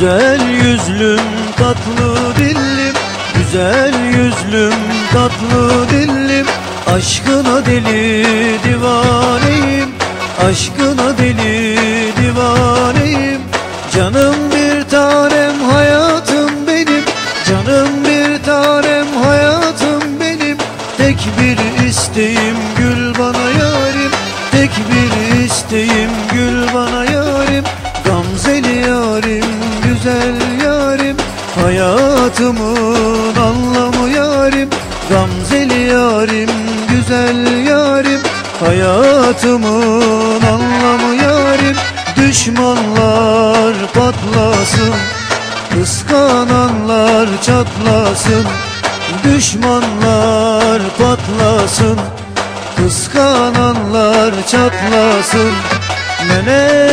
Güzel yüzlüm tatlı dillim. Güzel yüzlüm tatlı dillim. Aşkına deli divaneyim. Aşkına deli divaneyim. Canım bir tanem hayatım benim. Canım bir tanem hayatım benim. Tek bir isteğim gül bana yarim. Tek bir isteğim gül bana yarim. Gamzeli yarim güzel yarim Hayatımın anlamı yarim. Gamzeli yarim güzel yarim Hayatımın anlamı yarim. Düşmanlar patlasın Kıskananlar çatlasın. Düşmanlar patlasın Kıskananlar çatlasın. Melek